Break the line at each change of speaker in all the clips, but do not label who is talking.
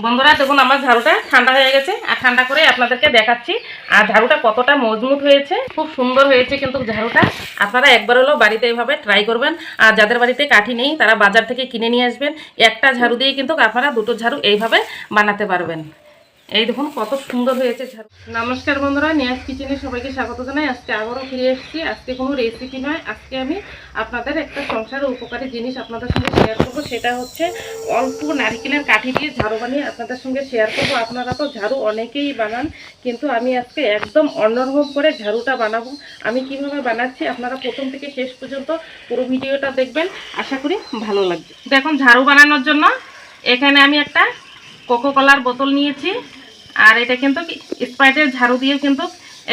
বন্ধুরা, দেখুন আমার ঝাড়ুটা ঠান্ডা হয়ে গেছে, আর ঠান্ডা করে আপনাদেরকে দেখাচ্ছি। আর ঝাড়ুটা কতটা মজবুত হয়েছে, খুব সুন্দর হয়েছে কিন্তু ঝাড়ুটা। আপনারা একবার হলেও বাড়িতে এভাবে ট্রাই করবেন। আর যাদের বাড়িতে কাঠি নেই, তারা বাজার থেকে কিনে নিয়ে আসবেন। একটা ঝাড়ু দিয়ে কিন্তু আপনারা দুটো ঝাড়ু এইভাবে বানাতে পারবেন। এই দেখুন, কত সুন্দর হয়েছে নমস্কার বন্ধুরা, নিয়াজ কিচেনে সবাইকে স্বাগত জানাই। আজকে আবারও ফিরে এসেছি। আজকে কোনো রেসিপি নয়, আজকে আমি আপনাদের একটা সংসারের উপকারী জিনিস আপনাদের সঙ্গে শেয়ার করব। সেটা হচ্ছে অল্প নারকেলের কাঠি দিয়ে ঝাড়ু বানিয়ে আপনাদের সঙ্গে শেয়ার করব। আপনারা তো ঝাড়ু অনেকেই বানান, কিন্তু আমি আজকে একদম অন্যরকম করে ঝাড়ুটা বানাবো। আমি কীভাবে বানাচ্ছি আপনারা প্রথম থেকে শেষ পর্যন্ত পুরো ভিডিওটা দেখবেন। আশা করি ভালো লাগবে। দেখুন, ঝাড়ু বানানোর জন্য এখানে আমি একটা কোকো কলার বোতল নিয়েছি। আর এটা কিন্তু স্প্রাইটের ঝাড়ু দিয়ে কিন্তু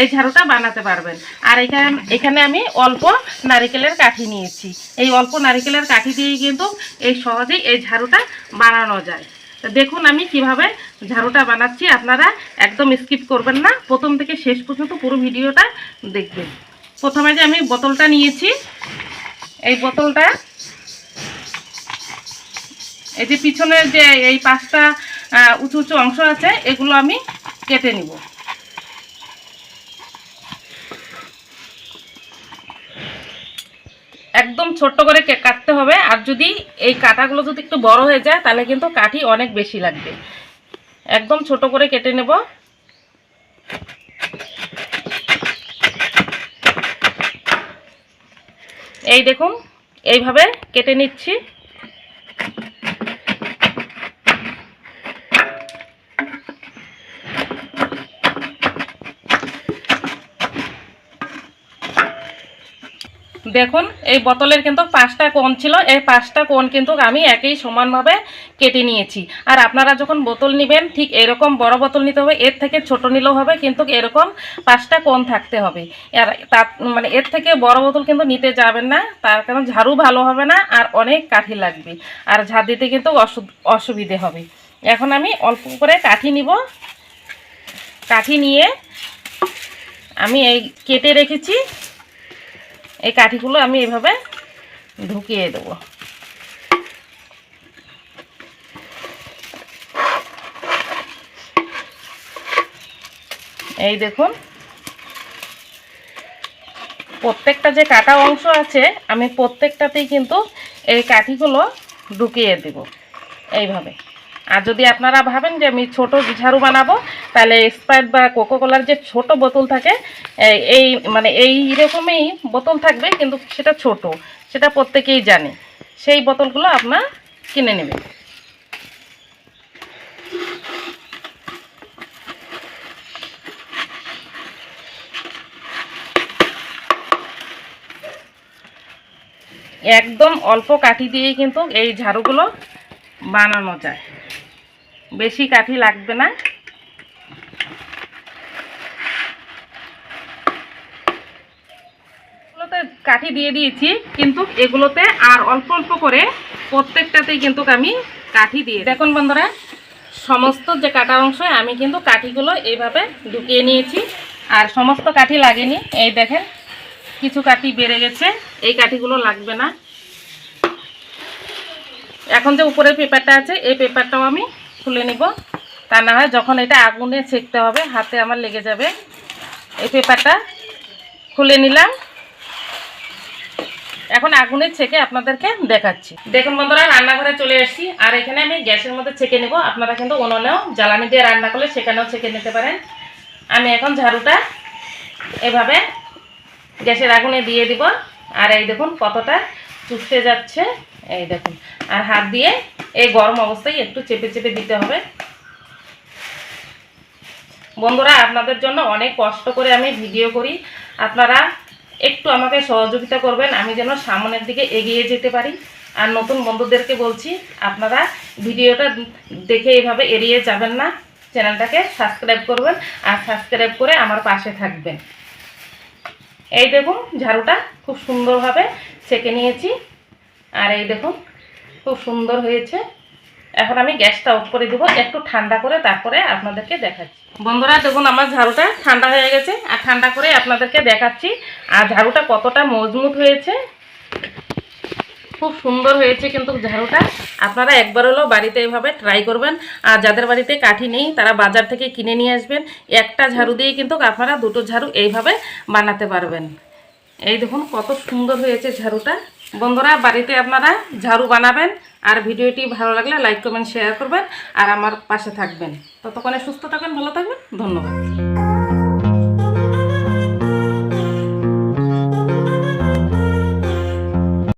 এই ঝাড়ুটা বানাতে পারবেন। আর এখানে এখানে আমি অল্প নারিকেলের কাঠি নিয়েছি। এই অল্প নারিকেলের কাঠি দিয়েই কিন্তু এই সহজেই এই ঝাড়ুটা বানানো যায়। দেখুন আমি কীভাবে ঝাড়ুটা বানাচ্ছি, আপনারা একদম স্কিপ করবেন না। প্রথম থেকে শেষ পর্যন্ত পুরো ভিডিওটা দেখবেন। প্রথমে যে আমি বোতলটা নিয়েছি, এই বোতলটা, এই যে পিছনের যে এই পাঁচটা উঁচু উঁচু অংশ আছে, এগুলো আমি কেটে নিব। একদম ছোট্ট করে কাটতে হবে, আর যদি এই কাটাগুলো যদি একটু বড় হয়ে যায়, তাহলে কিন্তু কাঠি অনেক বেশি লাগবে। একদম ছোট করে কেটে নেব। এই দেখুন, এইভাবে কেটে নিচ্ছি। দেখুন, এই বোতলের কিন্তু পাঁচটা কোণ ছিল, এই পাঁচটা কোণ কিন্তু আমি একই সমানভাবে কেটে নিয়েছি। আর আপনারা যখন বোতল নেবেন, ঠিক এরকম বড় বোতল নিতে হবে, এর থেকে ছোট নিলেও হবে, কিন্তু এরকম পাঁচটা কোণ থাকতে হবে। আর তার মানে এর থেকে বড় বোতল কিন্তু নিতে যাবেন না, তার কারণ ঝাড়ু ভালো হবে না, আর অনেক কাঠি লাগবে। আর ঝাড় দিতে কিন্তু অসু- অসুবিধে হবে। এখন আমি অল্প করে কাঠি নিব। কাঠি নিয়ে আমি এই কেটে রেখেছি। এই কাঠিগুলো আমি এভাবে ঢুকিয়ে দেবো। এই দেখুন। প্রত্যেকটা যে কাটা অংশ আছে, আমি প্রত্যেকটাতেই কিন্তু এই কাঠিগুলো ঢুকিয়ে দেব। এইভাবে। আর যদি আপনারা ভাবেন যে আমি ছোট ঝাড়ু বানাবো, তাহলে স্প্রাইট বা কোকো কোলার যে ছোট বোতল থাকে, এই- মানে এই রকমই বোতল থাকবে, কিন্তু সেটা ছোট, সেটা প্রত্যেকেই জানে। সেই বোতলগুলো আপনার কিনে নেবেন একদম অল্প কাঠি দিয়েই কিন্তু এই ঝাড়ুগুলো বানানো যায়। বেশি কাঠি লাগবে না। কাঠি দিয়ে দিয়েছি, কিন্তু এগুলোতে আর অল্প অল্প করে প্রত্যেকটাতেই কিন্তু আমি কাঠি দিয়ে দেখুন বন্ধুরা, সমস্ত যে কাটা অংশ, আমি কিন্তু কাঠিগুলো এইভাবে ঢুকিয়ে নিয়েছি। আর সমস্ত কাঠি লাগেনি। এই দেখেন, কিছু কাঠি বেড়ে গেছে। এই কাঠিগুলো লাগবে না। এখন যে উপরের পেপারটা আছে, এই পেপারটাও আমি খুলে নিব। তা না হয় যখন এটা আগুনে সেঁকতে হবে, হাতে আমার লেগে যাবে। এই পেপারটা খুলে নিলাম। এখন আগুনে ছেঁকে আপনাদেরকে দেখাচ্ছি। দেখুন বন্ধুরা, রান্নাঘরে চলে এসেছি। আর এখানে আমি গ্যাসের মধ্যে ছেঁকে নেব। আপনারা কিন্তু উনুনেও জ্বালানি দিয়ে রান্না করলে সেখানেও ছেঁকে নিতে পারেন। আমি এখন ঝাড়ুটা এভাবে গ্যাসের আগুনে দিয়ে দিব। আর এই দেখুন কতটা চুষে যাচ্ছে। এই দেখুন। আর হাত দিয়ে এই গরম অবস্থায় একটু চেপে চেপে দিতে হবে। বন্ধুরা, আপনাদের জন্য অনেক কষ্ট করে আমি ভিডিও করি। আপনারা একটু আমাকে সহযোগিতা করবেন, আমি যেন সামনের দিকে এগিয়ে যেতে পারি। আর নতুন বন্ধুদেরকে বলছি, আপনারা ভিডিওটা দেখে এইভাবে এড়িয়ে যাবেন না। চ্যানেলটাকে সাবস্ক্রাইব করবেন আর সাবস্ক্রাইব করে আমার পাশে থাকবেন। এই দেখুন, ঝাড়ুটা খুব সুন্দরভাবে ছেঁকে নিয়েছি। আর এই দেখুন খুব সুন্দর হয়েছে। এখন আমি গ্যাসটা অফ করে দেবো, একটু ঠান্ডা করে তারপরে আপনাদেরকে দেখাচ্ছি। বন্ধুরা, দেখুন আমার ঝাড়ুটা ঠান্ডা হয়ে গেছে, আর ঠান্ডা করে আপনাদেরকে দেখাচ্ছি, আর ঝাড়ুটা কতটা মজবুত হয়েছে। খুব সুন্দর হয়েছে কিন্তু ঝাড়ুটা। আপনারা একবার হলেও বাড়িতে এভাবে ট্রাই করবেন, আর যাদের বাড়িতে কাঠি নেই, তারা বাজার থেকে কিনে নিয়ে আসবেন। একটা ঝাড়ু দিয়ে কিন্তু আপনারা দুটো ঝাড়ু এইভাবে বানাতে পারবেন। এই দেখুন কত সুন্দর হয়েছে ঝাড়ুটা। বন্ধুরা, বাড়িতে আপনারা ঝাড়ু বানাবেন আর ভিডিওটি ভালো লাগলে লাইক, কমেন্ট শেয়ার করবেন আর আমার পাশে থাকবেন। ততক্ষণে সুস্থ থাকবেন ভালো থাকবেন, ধন্যবাদ।